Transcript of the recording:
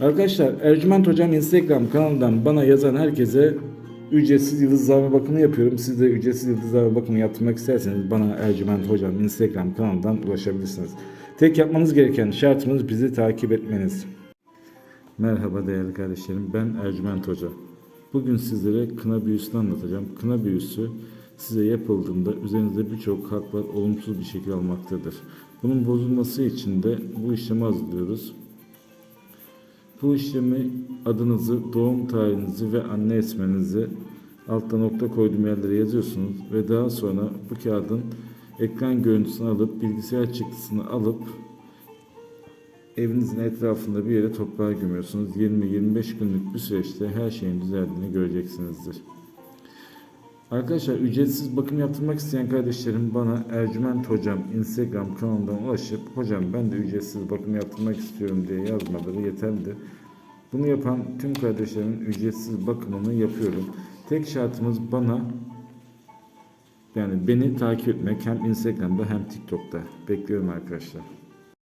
Arkadaşlar Ercüment Hocam Instagram kanalından bana yazan herkese ücretsiz yıldızlama bakımı yapıyorum. Siz de ücretsiz yıldızlama bakımı yaptırmak isterseniz bana Ercüment Hocam Instagram kanalından ulaşabilirsiniz. Tek yapmanız gereken şartımız bizi takip etmeniz. Merhaba değerli kardeşlerim ben Ercüment Hoca. Bugün sizlere kına büyüsünü anlatacağım. Kına büyüsü size yapıldığında üzerinizde birçok haklar olumsuz bir şekilde almaktadır. Bunun bozulması için de bu işlemi hazırlıyoruz. Bu işlemi adınızı, doğum tarihinizi ve anne isminizi altta nokta koyduğum yerlere yazıyorsunuz ve daha sonra bu kağıdın ekran görüntüsünü alıp bilgisayar çıktısını alıp evinizin etrafında bir yere toprağa gömüyorsunuz. 20-25 günlük bir süreçte her şeyin düzeldiğini göreceksinizdir. Arkadaşlar ücretsiz bakım yaptırmak isteyen kardeşlerim bana Ercüment Hocam Instagram kanalından ulaşıp hocam ben de ücretsiz bakım yaptırmak istiyorum diye yazmaları yeterli. Bunu yapan tüm kardeşlerimin ücretsiz bakımını yapıyorum. Tek şartımız bana yani beni takip etmek hem Instagram'da hem TikTok'ta. Bekliyorum arkadaşlar.